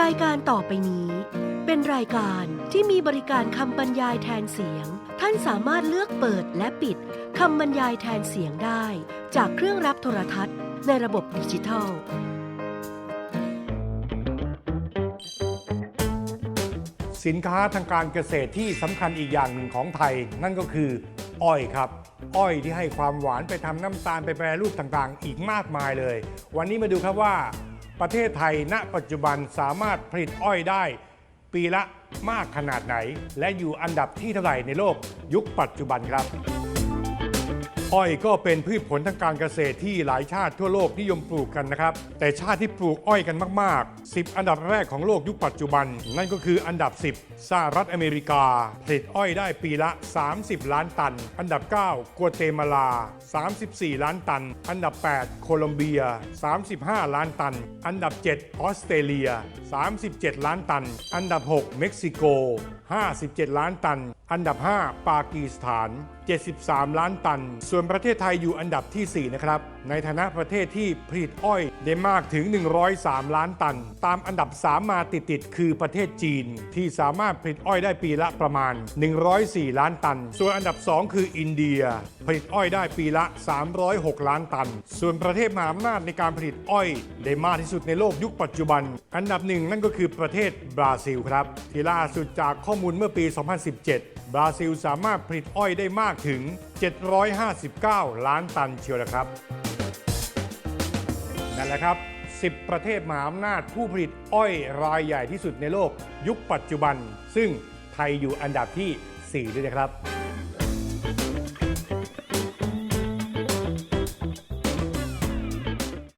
รายการต่อไปนี้ เป็นรายการที่มีบริการคำบรรยายแทนเสียง ท่านสามารถเลือกเปิดและปิดคำบรรยายแทนเสียงได้ จากเครื่องรับโทรทัศน์ในระบบดิจิทัล สินค้าทางการเกษตรที่สำคัญอีกอย่างหนึ่งของไทย นั่นก็คือ อ้อยครับ อ้อยที่ให้ความหวานไปทำน้ำตาลไปแปรรูปต่างๆ อีกมากมายเลย วันนี้มาดูครับว่า ประเทศไทยณปัจจุบันสามารถผลิตอ้อยได้ ปีละมากขนาดไหน และอยู่อันดับที่เท่าไหร่ในโลกยุคปัจจุบันครับ อ้อยก็เป็นพืชผลทางการเกษตรที่หลายชาติทั่วโลกนิยมปลูกกันนะครับ แต่ชาติที่ปลูกอ้อยกันมาก ๆ 10 อันดับแรกของโลกยุคปัจจุบัน นั่นก็คืออันดับ 10สหรัฐอเมริกา ผลิตอ้อยได้ปีละ 30 ล้านตัน อันดับ 9 กัวเตมาลา 34 ล้านตัน อันดับ 8 โคลอมเบีย 35 ล้านตัน อันดับ 7 ออสเตรเลีย 37 ล้านตัน อันดับ 6 เม็กซิโก 57 ล้านตัน อันดับ 5 ปากีสถาน 73 ล้านตัน ส่วนประเทศไทยอยู่อันดับทีสี่ 4 นะครับ ในฐานะประเทศที่ผลิตอ้อยได้มากถึง 103 ล้านตัน ตามอันดับ 3 มาติดๆคือประเทศจีนที่สามารถผลิตอ้อยได้ปีละประมาณ 104 ล้านตัน ส่วนอันดับ 2 คืออินเดีย ผลิตอ้อยได้ปีละ 306 ล้านตัน ส่วนประเทศมหาอำนาจในการผลิตอ้อยได้มากที่สุดในโลกยุคปัจจุบัน อันดับหนึ่งนั่นก็คือประเทศบราซิลครับที่ล่าสุดจากข้อมูลเมื่อปี 2017 บราซิลสามารถผลิตอ้อยได้มากถึง 759 ล้านตันเชียวนะครับ นั่นแหละครับ 10 ประเทศมหาอำนาจผู้ผลิตอ้อยรายใหญ่ที่สุดในโลก ยุคปัจจุบัน ซึ่งไทยอยู่อันดับที่ 4 ด้วยนะครับ